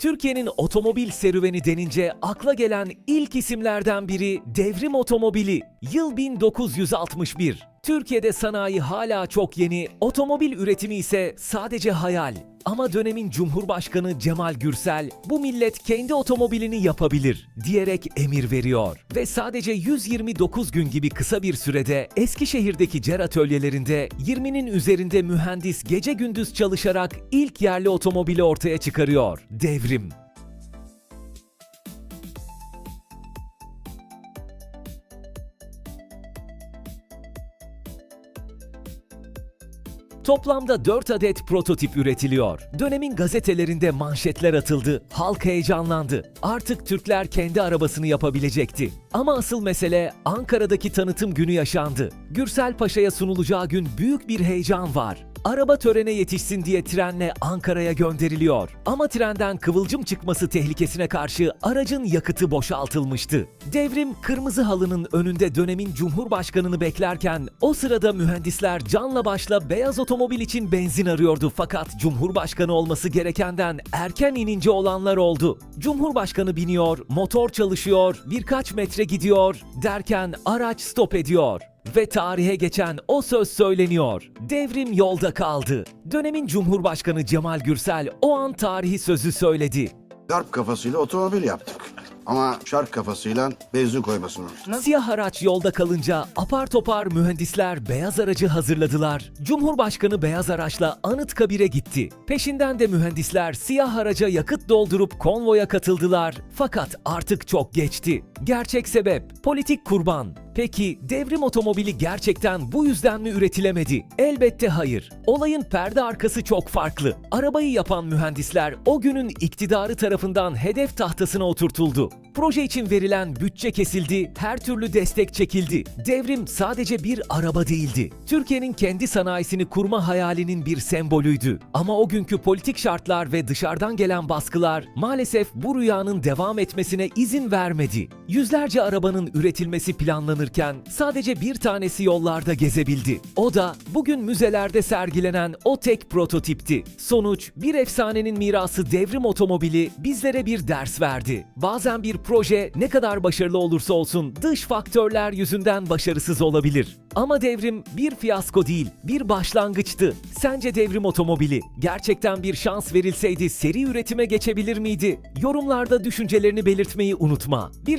Türkiye'nin otomobil serüveni denince akla gelen ilk isimlerden biri Devrim Otomobili. Yıl 1961. Türkiye'de sanayi hala çok yeni, otomobil üretimi ise sadece hayal. Ama dönemin Cumhurbaşkanı Cemal Gürsel, bu millet kendi otomobilini yapabilir diyerek emir veriyor. Ve sadece 129 gün gibi kısa bir sürede Eskişehir'deki CER atölyelerinde 20'nin üzerinde mühendis gece gündüz çalışarak ilk yerli otomobili ortaya çıkarıyor. Devrim. Toplamda 4 adet prototip üretiliyor. Dönemin gazetelerinde manşetler atıldı, halk heyecanlandı. Artık Türkler kendi arabasını yapabilecekti. Ama asıl mesele Ankara'daki tanıtım günü yaşandı. Gürsel Paşa'ya sunulacağı gün büyük bir heyecan var. Araba törene yetişsin diye trenle Ankara'ya gönderiliyor. Ama trenden kıvılcım çıkması tehlikesine karşı aracın yakıtı boşaltılmıştı. Devrim kırmızı halının önünde dönemin Cumhurbaşkanını beklerken o sırada mühendisler canla başla beyaz otomobil için benzin arıyordu fakat Cumhurbaşkanı olması gerekenden erken inince olanlar oldu. Cumhurbaşkanı biniyor, motor çalışıyor, birkaç metre gidiyor derken araç stop ediyor. Ve tarihe geçen o söz söyleniyor. Devrim yolda kaldı. Dönemin Cumhurbaşkanı Cemal Gürsel o an tarihi sözü söyledi. Darp kafasıyla otomobil yaptık. Ama şark kafasıyla benzin koymasını unuttuk. Siyah araç yolda kalınca apar topar mühendisler beyaz aracı hazırladılar. Cumhurbaşkanı beyaz araçla Anıtkabir'e gitti. Peşinden de mühendisler siyah araca yakıt doldurup konvoya katıldılar. Fakat artık çok geçti. Gerçek sebep politik kurban. Peki devrim otomobili gerçekten bu yüzden mi üretilemedi? Elbette hayır. Olayın perde arkası çok farklı. Arabayı yapan mühendisler o günün iktidarı tarafından hedef tahtasına oturtuldu. Proje için verilen bütçe kesildi, her türlü destek çekildi. Devrim sadece bir araba değildi. Türkiye'nin kendi sanayisini kurma hayalinin bir sembolüydü. Ama o günkü politik şartlar ve dışarıdan gelen baskılar maalesef bu rüyanın devam etmesine izin vermedi. Yüzlerce arabanın üretilmesi planlanırken sadece bir tanesi yollarda gezebildi. O da bugün müzelerde sergilenen o tek prototipti. Sonuç bir efsanenin mirası devrim otomobili bizlere bir ders verdi. Bazen bir proje ne kadar başarılı olursa olsun dış faktörler yüzünden başarısız olabilir. Ama devrim bir fiyasko değil, bir başlangıçtı. Sence devrim otomobili gerçekten bir şans verilseydi seri üretime geçebilir miydi? Yorumlarda düşüncelerini belirtmeyi unutma. Bir